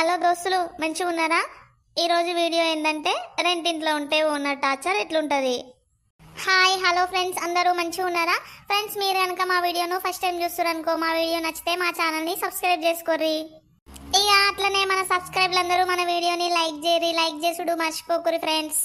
Hello దోస్తులు మంచిగా ఉన్నారా? ఈరోజు వీడియో ఏంటంటే రెంటింట్లో ఉంటే ఉన్న టార్చర్ ఎట్లుంటుంది? హాయ్ హలో ఫ్రెండ్స్ అందరూ మంచిగా ఉన్నారా? ఫ్రెండ్స్ మీరు కనుక మా వీడియోను ఫస్ట్ టైం చూస్తారనుకో మా వీడియో నచ్చితే మా ఛానల్ని సబ్స్క్రైబ్ చేసుకోర్రి. ఇక అట్లనే మన సబ్స్క్రైబ్లు అందరూ మన వీడియోని లైక్ చేయరి లైక్ చేసుడు మర్చిపోకురి ఫ్రెండ్స్.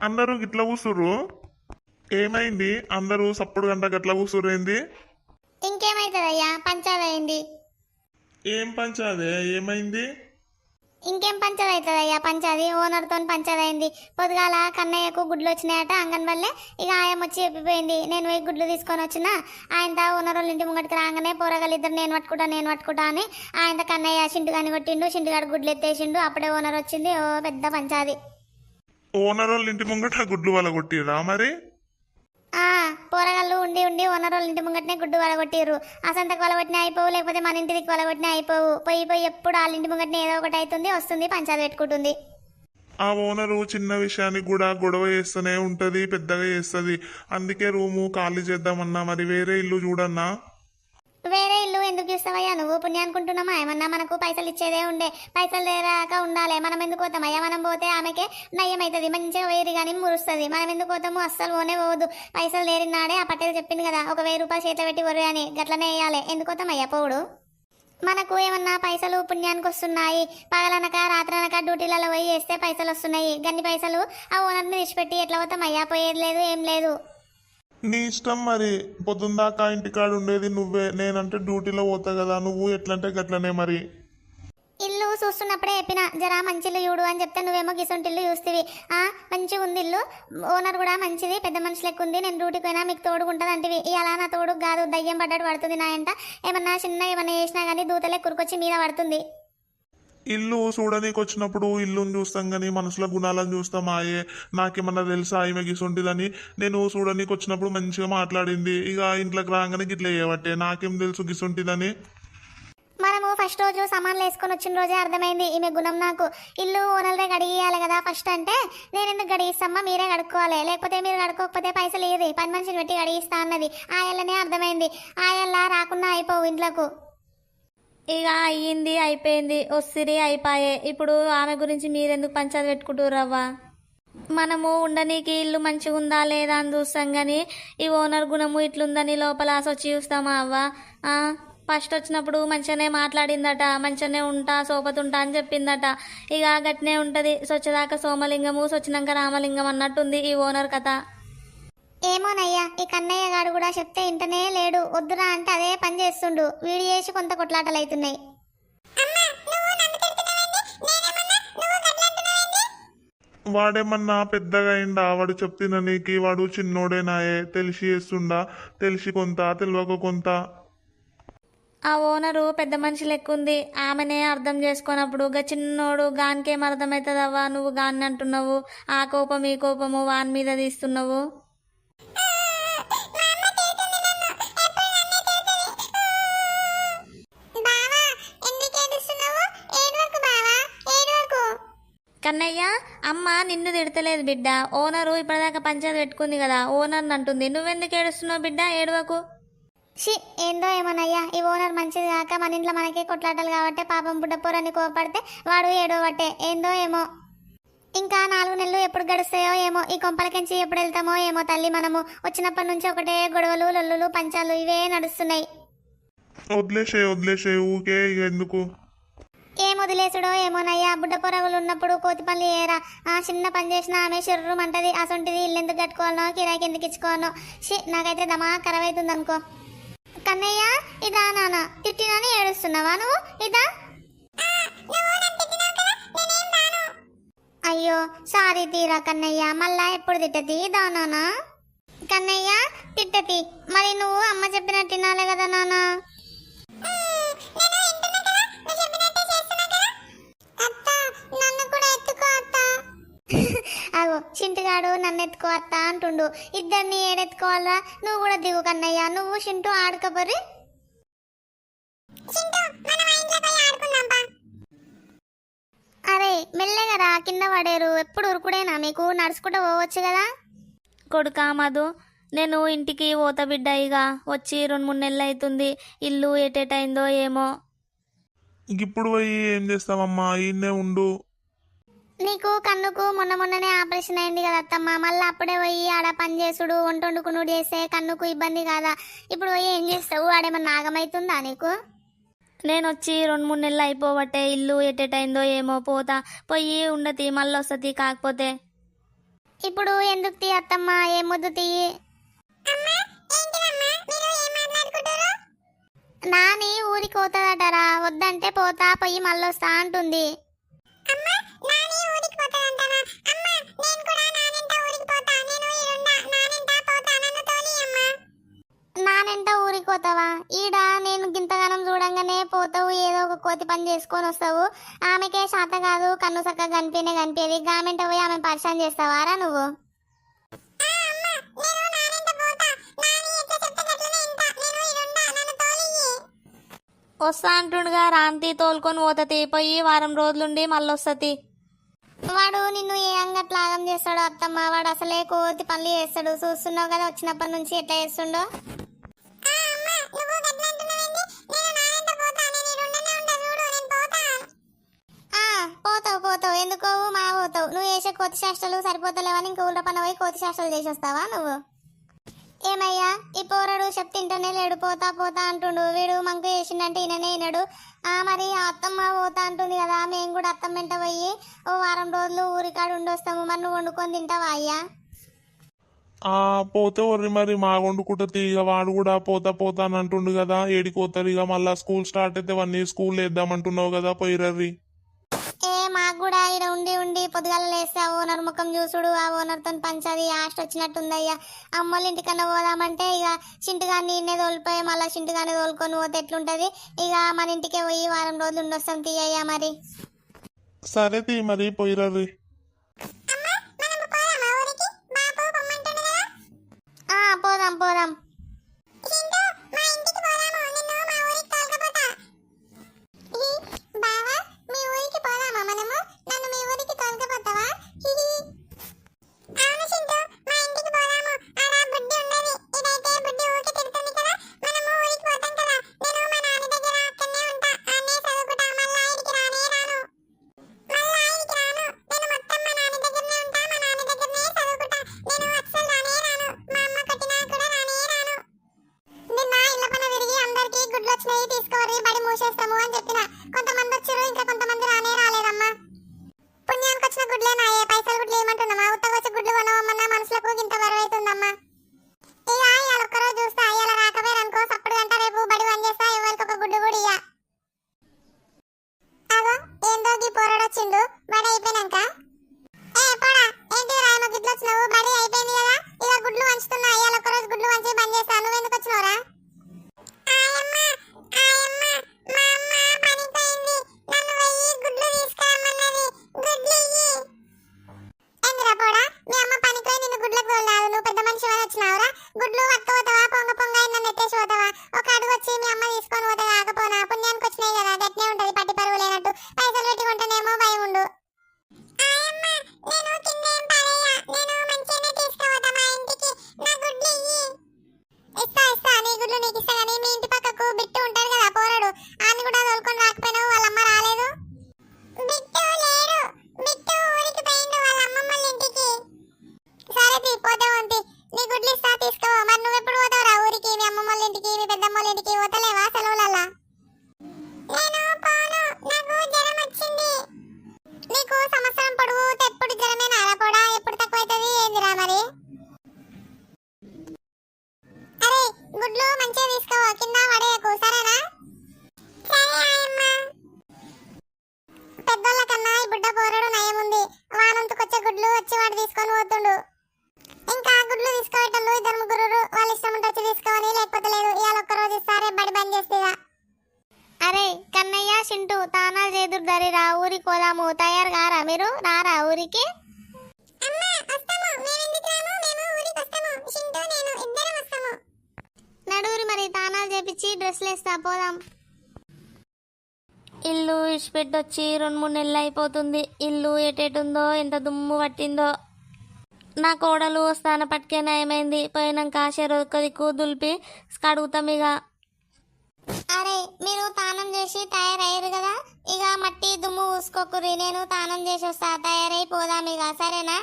అందరూ గిట్ల కూసుర్రు? ఏమైంది? అందరూ సప్పుడు గంట గట్ల కూసురేంది ఇంకేమైతుందయ్యా? అయింది ఏం పంచాదే ఏమైంది? ఇంకేం పంచది అవుతుందయ్యా పంచాది. ఓనర్తో పంచది అయింది పొద్దుగాల కన్నయ్యకు గుడ్లు వచ్చినాయట అంగన్వల్లే ఇక ఆయం వచ్చి చెప్పిపోయింది నేను పోయి గుడ్లు తీసుకొని వచ్చిన ఆయన ఓనర్ వాళ్ళ ఇంటి ముంగటికి రాగానే పోరగాళ్ళు ఇద్దరు నేను పట్టుకుంటా నేను పట్టుకుంటా అని ఆయన కన్నయ్య చింటుగాని కొట్టిండు చింటుగాడు గుడ్లు ఎత్తేసిండు అప్పుడే ఓనర్ వచ్చింది ఓ పెద్ద పంచాది. ఓనర్ వాళ్ళ ఇంటి ముంగట గుడ్లు వాళ్ళ కొట్టిరా మరి? ఆ పోరగాళ్ళు ఉండి ఉండి ఓనర్ వాళ్ళ ఇంటి ముంగటనే గుడ్డు వలగొట్టిర్రు ఆ సంతకు వలగొట్టిన అయిపోవు లేకపోతే మన ఇంటికి వలగొట్టిన అయిపోవు. పోయి పోయి ఎప్పుడు వాళ్ళ ఇంటి ముంగటనే ఏదో ఒకటి అవుతుంది వస్తుంది పంచాది పెట్టుకుంటుంది. ఆ ఓనరు చిన్న విషయానికి కూడా గొడవ చేస్తూనే ఉంటది పెద్దగా చేస్తుంది. అందుకే రూము ఖాళీ చేద్దామన్నా మరి వేరే ఇల్లు చూడన్నా? వేరే ఇల్లు ఎందుకు ఇస్తావయ్యా? నువ్వు పుణ్యం అనుకుంటున్నామా? ఏమన్నా మనకు పైసలు ఇచ్చేదే ఉండే. పైసలు లేరాక ఉండాలి. మనం ఎందుకు పోతామయ్యా మనం పోతే ఆమెకే నయ్యం అవుతుంది మంచిగా వేరు కానీ మురుస్తుంది. మనం ఎందుకు పోతాము? అస్సలు పోనే పోవద్దు పైసలు లేరినాడే ఆ పట్టేలు చెప్పింది కదా. ఒక వెయ్యి రూపాయలు చేతిలో పెట్టి వరు అని గట్లనే వేయాలి. ఎందుకు పోతామయ్యా పోవుడు. మనకు ఏమన్నా పైసలు పుణ్యానికి వస్తున్నాయి. పగలనక రాత్రనక డ్యూటీలలో పోయి వేస్తే పైసలు వస్తున్నాయి. గన్ని పైసలు ఆ ఓనర్ని తెచ్చిపెట్టి ఎట్లా పోతామయ్యా పోయేది లేదు ఏం లేదు. నీ ఇష్టం మరి. పొద్దుందాకా ఇంటికాడ ఉండేది నువ్వే. నేనంటే డ్యూటీలో పోతా కదా. నువ్వు ఎట్లంటే గట్లనే మరి. ఇల్లు చూస్తున్నప్పుడే చెప్పిన జరా మంచి ఇల్లు చూడు అని చెప్తే నువ్వేమో గిసొంటి ఇల్లు చూస్తేవి. ఆ మంచిగా ఉంది ఇల్లు. ఓనర్ కూడా మంచిది. పెద్ద మనిషి లెక్క ఉంది. నేను డ్యూటీకి పోయినా మీకు తోడుకుంటుంది అంటివి ఇలా నా తోడు కాదు. దయ్యం పడ్డట్టు పడుతుంది నా ఎంట. ఏమన్నా చిన్న ఏమన్నా చేసినా కానీ దూతలే కురుకొచ్చి మీద పడుతుంది. ఇల్లు చూడనీకి వచ్చినప్పుడు ఇల్లుని చూస్తాం కానీ మనసులో గుణాలను చూస్తాం ఆయే నాకేమన్నా తెలుసా ఆమె గిసుంటిదని. నేను చూడనీకి వచ్చినప్పుడు మంచిగా మాట్లాడింది. ఇక ఇంట్లోకి రాగానే గిట్ల చేయబట్టే నాకేం తెలుసు గిసుంటిదని. మనము ఫస్ట్ రోజు సామాన్లు వేసుకొని వచ్చిన రోజే అర్థమైంది ఈమె గుణం నాకు. ఇల్లు ఓనర్లే గడిగియాలి కదా ఫస్ట్ అంటే నేను ఎందుకు గడిగిస్తామా మీరే కడుక్కోవాలి. లేకపోతే మీరు కడుక్కోకపోతే పైసలు ఏది పని మనిషిని పెట్టి గడిగిస్తా అన్నది. ఆయల్లనే అర్థమైంది. ఆయల్లా రాకుండా అయిపోవు ఇంట్లోకు. ఇక అయ్యింది అయిపోయింది. ఒస్సిరి అయిపోయే. ఇప్పుడు ఆమె గురించి మీరెందుకు పంచాయతీ పెట్టుకుంటుర్రవ్వా మనము ఉండనీకి ఇల్లు మంచిగా ఉందా లేదా అని చూస్తాం కానీ ఈ ఓనర్ గుణము ఇట్లుందని లోపల వచ్చి చూస్తామా అవ్వ? ఫస్ట్ వచ్చినప్పుడు మంచిగానే మాట్లాడిందట మంచిగానే ఉంటా సోపతుంటా అని చెప్పిందట. ఇక గట్నే ఉంటది సొచ్చదాకా సోమలింగము సొచ్చినాక రామలింగం అన్నట్టుంది ఈ ఓనర్ కథ. ఏమోనయ్యా ఈ కన్నయ్య గాడు కూడా చెప్తే ఇంటనే లేడు. వద్దురా అంటే అదే పని చేస్తుండు. వీడి చేసి కొంత కొట్లాటలు అవుతున్నాయి అమ్మ నువ్వు నన్ను తిడుతున్నావేంది నేనేమన్నా నువ్వు గట్లంటున్నావేంది వాడేమన్నా పెద్దగా అయిందా వాడు చెప్తున్న నీకి వాడు చిన్నోడేనాయే? తెలిసి చేస్తుండా? తెలిసి కొంత తెలియక కొంత. ఆ ఓనరు పెద్ద మనిషి లెక్కుంది. ఆమెనే అర్థం చేసుకున్నప్పుడు గా చిన్నోడు గానికేం అర్థమవుతుందవ్వా నువ్వు గాన్ని అంటున్నావు ఆ కోపం ఈ కోపము వాని మీద తీస్తున్నావు? అమ్మ నిన్ను తిడతలేదు బిడ్డ. ఓనరు ఇప్పటిదాకా పంచాయతీ పెట్టుకుంది కదా ఓనర్ అంటుంది. నువ్వెందుకు ఏడుస్తున్నావు బిడ్డ? ఏడవకు. షి ఏందో ఏమోనయ్యా. ఈ ఓనర్ మంచిది కాక మన ఇంట్లో మనకే కొట్లాటలు కాబట్టి పాపం బుడ్డ పొరని కోపడితే వాడు ఏడవబట్టే ఏందో ఏమో. ఇంకా నాలుగు నెలలు ఎప్పుడు గడుస్తాయో ఏమో ఈ కొంపలకించి ఎప్పుడు వెళ్తామో ఏమో తల్లి మనము. వచ్చినప్పటి నుంచి ఒకటే గొడవలు లొల్లులు పంచాలు ఇవే నడుస్తున్నాయి. వదిలేసే వదిలేసే ఊకే ఇక ఎందుకు? ఏం వదిలేసుడో ఏమోనయ్యా? బుడ్డ పొరగులు ఉన్నప్పుడు కోతి పనులు ఏరా ఆ చిన్న పని చేసిన ఆమె శరీరం అంటది అసొంటిది ఇల్లు ఎందుకు కట్టుకోవాలనో కిరాయికి ఎందుకు ఇచ్చుకోవాలనో. షీ నాకైతే దమా ఖరాబ్ అవుతుంది అనుకో కన్నయ్య ఇదా నాన్న తిట్టినని ఏడుస్తున్నావా నువ్వు? ఇదా? అయ్యో సారీ తీరా కన్నయ్య మళ్ళా ఎప్పుడు తిట్టది? ఇదా నానా కన్నయ్య తిట్టతి మరి నువ్వు అమ్మ చెప్పినట్టు తినాలే కదా నాన్న? చింటుగాడు నన్ను ఎత్తుకో అత్త అంటుండు. ఇద్దరిని ఏడెత్తుకోవాలా? నువ్వు కూడా దిగు కన్నయ్య. నువ్వు చింటూ ఆడుకోబరి చింటూ మనం ఆ ఇంట్లో పోయి ఆడుకుందాం పా. అరే మెల్లగరా కింద పడేరు. ఎప్పుడు ఉరుకుడేనా మీకు నడుచుకుంటూ పోవచ్చు కదా? కొడుకా మధు నేను ఇంటికి పోత బిడ్డ ఇక వచ్చి రెండు మూడు నెలలు అవుతుంది ఇల్లు ఎటెటైందో ఏమో. ఇప్పుడు పోయి ఏం చేస్తామమ్మా ఈయన్నే ఉండు. నీకు కన్నుకు మొన్న మొన్ననే ఆపరేషన్ అయింది కదా అత్తమ్మ. మళ్ళీ అప్పుడే పోయి ఆడ పని చేసుడు వంట వండుకునుడు చేస్తే కన్నుకు ఇబ్బంది కాదా? ఇప్పుడు పోయి ఏం చేస్తావు? ఆడేమన్నా నాగమైతుందా నీకు? నేను వచ్చి రెండు మూడు నెలలు అయిపోవట్టే ఇల్లు ఎటెటైందో ఏమో పోతా. పోయి ఉండతి మళ్ళీ వస్తుంది కాకపోతే. ఇప్పుడు ఎందుకు తీ అత్తమ్మ? ఏం ముద్దు మాట్లాడుకుంటారు? నాని ఊరికి పోతుందటరా. వద్దంటే పోతా పోయి మళ్ళొస్తా అంటుంది. నానెంట ఊరికి పోతావా? ఈడ నేను గింతగానం చూడంగానే పోతావు ఏదో ఒక కోతి పని చేసుకొని వస్తావు. ఆమెకే శాత కాదు కన్ను చక్కగా కనిపినే కనిపేది. గామెంట పోయి ఆమె పరిచయం చేస్తావారా నువ్వు. వస్తా అంటుండగా రాంతి తోలుకొని పోతతి పోయి వారం రోజులుండి మళ్ళీ వస్తుంది వాడు నిన్ను ఏ అంగట్లాగం చేస్తాడో అత్తమ్మ వాడు అసలే కోతి పనులు చేస్తాడు. చూస్తున్నావు కదా వచ్చినప్పటి నుంచి ఎట్లా చేస్తుండో? పోతావు పోతావు. ఎందుకో? మా పోతావు. నువ్వు చేసే కోతి శాస్త్రాలు సరిపోతలేవని ఇంక ఊళ్ళో పని పోయి కోతి శాస్త్రాలు చేసి వస్తావా నువ్వు? ఏమయ్యా? ఈ పోరడు చెప్తింటేనే లేడు పోతా పోతా అంటుండు. వీడు మంకు చేసిండంటే ఈయననే వినడు ఆ మరి అత్తమ్మ పోతా అంటుంది కదా మేము కూడా అత్తమ్మ వెంట పోయి ఓ వారం రోజులు ఊరికాడు ఉండొస్తాము. మరి నువ్వు వండుకొని తింటావా అయ్యా? ఆ పోతే ఒర్రి మరి మా వండుకుంటుంది తీగ వాడు కూడా పోతా పోతా అని అంటుండు కదా. ఏడికి పోతారు ఇక మళ్ళా స్కూల్ స్టార్ట్ అయితే వన్ స్కూల్ వేద్దామంటున్నావు కదా పోయిరర్రి పొద్దుగాల లేస్తే ఆ ఓనర్ ముఖం చూసుడు ఆ ఓనర్తో పంచది ఆస్ట్ వచ్చినట్టుందయ్యా. అమ్మోళ్ళ ఇంటికన్నా పోదామంటే ఇక చింటుగా నేనే తోలిపోయి మళ్ళీ చింటుగానే తోలుకొని పోతే ఎట్లుంటది? ఇక మన ఇంటికే పోయి వారం రోజులు ఉండొస్తాం తీయ్యా మరి. సరే తీ మరి ఆ పోదాం పోదాం. గుడ్లు బడి మూసేస్తాము అని చెప్పిన. కొంతమంది వచ్చారు ఇంకా కొంతమంది మంచిగా తీసుకో కింద పడేయకు తానాలు చేపించి డ్రెస్లు వేస్తా పోదాం. ఇల్లు ఇడిచిపెట్టొచ్చి రెండు మూడు నెలలు అయిపోతుంది. ఇల్లు ఎటెటుందో ఎంత దుమ్ము పట్టిందో. నా కోడలు వస్తాన పట్టుకే నయమైంది పోయినాక చెరుకు దిక్కు దులిపి కడుగుతాం ఇక. అరే మీరు తానం చేసి తయారయ్యారు కదా? ఇక మట్టి దుమ్ము ఊసుకోకురి నేను తానం చేసి వస్తా తయారై పోదాం ఇక సరేనా?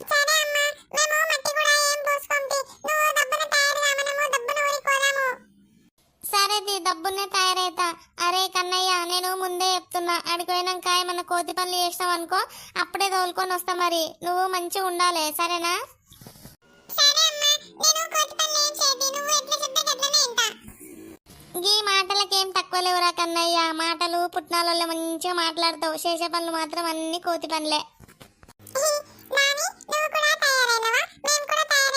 సరే అమ్మ మేము మట్టి కూడా ఏం పోసుకోండి నువ్వు తయారుగా తయారైతా. అరే కన్నయ్య నేను ముందే చెప్తున్నా. అడిగిపోయినాక ఏమన్నా కోతి పనులు చేసినావు అనుకో అప్పుడే తోలుకొని వస్తా మరి. నువ్వు మంచిగా ఉండాలి సరేనా? ఈ మాటలకేం తక్కువ లేవురా కన్నయ్య. మాటలు పుట్నాలలో మంచిగా మాట్లాడతావు. చేసే పనులు మాత్రం అన్ని కోతి పనులే. కూడా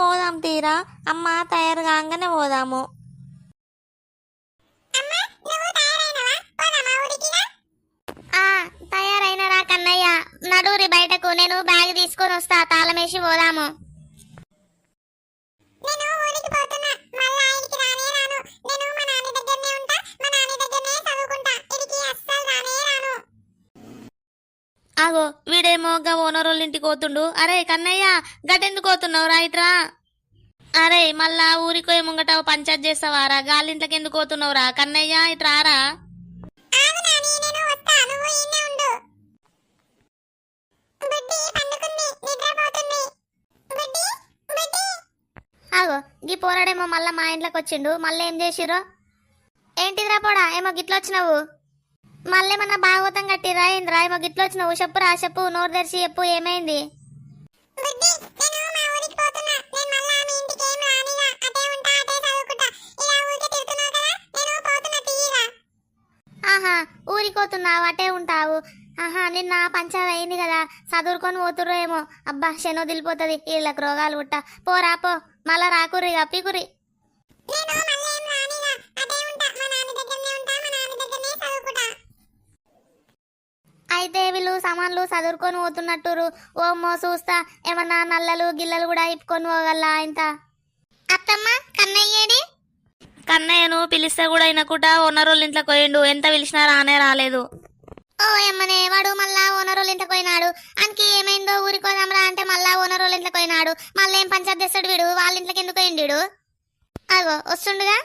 పోదాం తీరా. అమ్మ తయారు కాగానే పోదాము. తయారైనరా కన్నయ్య. నడూరి బయటకు నేను బ్యాగ్ తీసుకొని వస్తా. తాళమేసి పోదాము. వీడేమో గా ఓనర్ వాళ్ళ ఇంటికి పోతుండు. అరే కన్నయ్య గటెందుకు పోతున్నావు? రైట్రా అరే మళ్ళా ఊరికి ముంగట పంచాయత్ చేస్తావారా గాలింట్లోకి ఎందుకు పోతున్నావురా కన్నయ్య ఇటు రారా? ఆగు నాని నేను వస్తా. నువ్వు ఈయనే ఉండు. బుడ్డి పండుకుంది. నిద్రపోతుంది. బుడ్డి బుడ్డి. ఆగో గీ పోరాడేమో మళ్ళా మా ఇంట్లోకి వచ్చిండు. మళ్ళీ ఏం చేసిర్రు? ఏంటిదిరా పోడా? ఏమో గిట్ల వచ్చినావు. మళ్ళీ ఏమన్నా భాగవతం కట్టిరా ఏంద్రా ఏమో గిట్ల వచ్చినావు. చెప్పురా చెప్పు. నోరు తెరిచి చెప్పు ఏమైంది? ఆహా ఊరికి పోతున్నావు అటే ఉంటావు. ఆహా నిన్న పంచాయతీ అయింది కదా. చదువుకొని పోతుర్రో ఏమో. అబ్బా శనో దిలిపోతుంది వీళ్ళకి రోగాలు పుట్ట. పోరా పో. మళ్ళా రాకురి పికురి నేను మళ్ళీ ఏం రానిగా అటే ఉంటా మా నాన్న దగ్గరనే ఉంటా మా నాన్న దగ్గరనే చదువుకుంటా అయితే వీళ్ళు సామాన్లు చదువుకొని పోతున్నట్టురు. ఓమో చూస్తా. ఏమన్నా నల్లలు గిల్లలు కూడా ఇప్పుకొని పోగల ఇంత? అత్తమ్మ కన్నయ్యేడి కన్నయ్యను పిలిస్తే కూడా అయినకుట ఓనర్ వాళ్ళ ఇంట్లోకి పోయిండు. ఎంత పిలిచినా రానే రాలేదు. ఓ ఎమ్మనే వాడు మళ్ళా ఓనరోళ్ళ ఇంటికి పోయినాడు. అనికి ఏమైందో ఊరికి పోదాంరా అంటే మళ్ళా ఓనరోళ్ళ ఇంట్లోకి పోయినాడు. మళ్ళీ ఏం పంచాయతీ చేస్తాడు వీడు? వాళ్ళ ఇంట్లోకి ఎందుకు పోయిండు అగో వస్తుండుగా?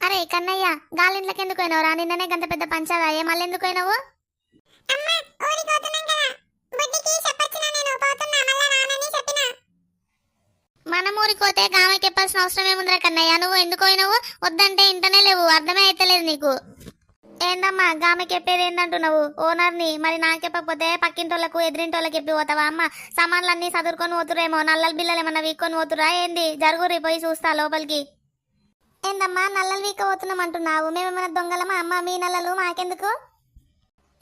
అరే కన్నయ్య గాలింట్లోకి ఎందుకు పోయినావురా? నిన్ననే గంత పెద్ద పంచాయతీ మళ్ళీ ఎందుకు పోయినావు అమ్మ ఊరికి పోతున్నాం కదా బుడ్డికి చెప్పొచ్చిన నేను పోతున్నా మళ్ళా రానని చెప్పినా మనం ఊరికి చెప్పాల్సిన అవసరం ఏముందిరా కన్నయ్య? నువ్వు ఎందుకు పోయినావు? వద్దంటే ఇంటనే లేవు. అర్థమే అయితలేదు నీకు. ఏందమ్మా గామె చెప్పేది ఏందంటున్నావు? ఓనర్ని మరి నాకు చెప్పకపోతే పక్కింటోళ్ళకు ఎదిరింటోళ్ళకి చెప్పి పోతావా అమ్మ? సామాన్లన్నీ చదువుకొని పోతురేమో నల్లల బిల్లలు ఏమన్నా వీక్కొని పోతురా ఏంది? జరుగురి పోయి చూస్తా లోపలికి. ఏందమ్మా నల్లలు వీక్ పోతున్నాం అంటున్నావు మేమేమైనా దొంగలమా? అమ్మ మీ నల్లలు మాకెందుకు?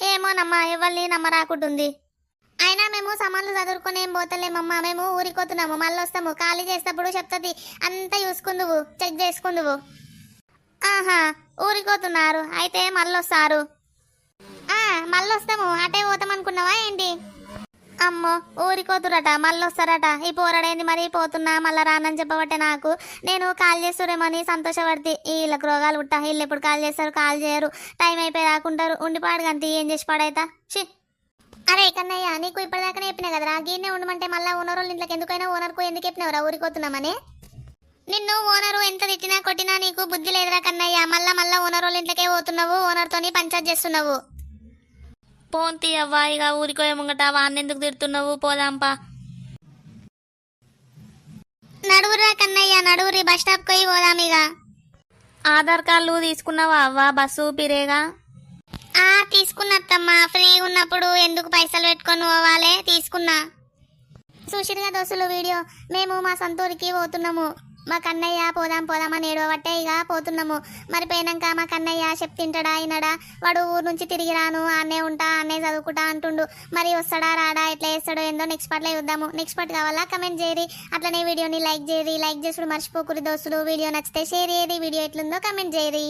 ఏమోనమ్మా ఎవరిని నమ్మరాకుంటుంది? మేము సామాన్లు చదువుకొని ఏం పోతలేమమ్మా మేము ఊరికి పోతున్నాము మళ్ళీ వస్తాము. ఖాళీ చేసేటప్పుడు చెప్తుంది అంతా చూసుకుందువు చెక్ చేసుకుందువు. ఆహా ఊరికొతున్నారు అయితే మళ్ళీ వస్తారు మళ్ళీ వస్తాము అటే పోతాం అనుకున్నావా ఏంటి? అమ్మో ఊరికోతురట మళ్ళీ వస్తారట ఈ పోరాడేంది మరి? పోతున్నా మళ్ళీ రానని చెప్పబట్టే నాకు. నేను కాల్ చేస్తురేమని సంతోషపడితే వీళ్ళకి రోగాలు పుట్టా వీళ్ళు ఎప్పుడు కాల్ చేస్తారు? కాల్ చేయరు. టైం అయిపోయి రాకుంటారు ఉండిపాడు గంతి ఏం చేసి పాడైతా? షీ అరే కన్నయ్య నీకు ఇప్పటిదాకానే చెప్పినా కదరా గీనే ఉండమంటే మళ్ళీ ఓనర్ వాళ్ళ ఇంట్లోకి ఎందుకైనా ఓనర్కు ఎందుకు చెప్పినావురా ఊరికి పోతున్నామని నిన్ను ఓనరు ఎంత తిట్టినా కొట్టినా నీకు బుద్ధి లేదురా కన్నయ్య మళ్ళా మళ్ళా ఓనర్ వాళ్ళ ఇంట్లోకే పోతున్నావు ఓనర్తోని పంచాయత్ చేస్తున్నావు. పోంతి అవ్వా ఇక ఊరికి పోయే ముంగట వాడిని ఎందుకు తిడుతున్నావు పోదాంపా నడువురా కన్నయ్య నడువురి బస్ స్టాప్ పోయి పోదాం ఇక. ఆధార్ కార్డులు తీసుకున్నావా అవ్వా బస్సు పిరేగా? ఆ తీసుకున్నత్తమ్మా ఫ్రీ ఉన్నప్పుడు ఎందుకు పైసలు పెట్టుకొని పోవాలే? తీసుకున్నా. చూసిరుగా దోస్తులు వీడియో? మేము మా సొంతూరికి పోతున్నాము. మా కన్నయ్య పోదాం పోదాం అని ఏడవబట్టే ఇక పోతున్నాము. మరి పోయినాక మా కన్నయ్య చెప్తింటాడా అయినడా వాడు ఊరు నుంచి తిరిగి రాను ఆనే ఉంటా ఆనే చదువుకుంటా అంటుండు. మరి వస్తాడా రాడా ఎట్లా చేస్తాడో ఏందో నెక్స్ట్ పార్ట్లో చూద్దాము. నెక్స్ట్ పార్ట్ కావాలా? కమెంట్ చేయరి అట్లనే వీడియోని లైక్ చేయరి లైక్ చేసుడు మర్చిపోకురి దోస్తులు. వీడియో నచ్చితే షేర్ చేయరి వీడియో ఎట్లుందో కమెంట్ చేయరి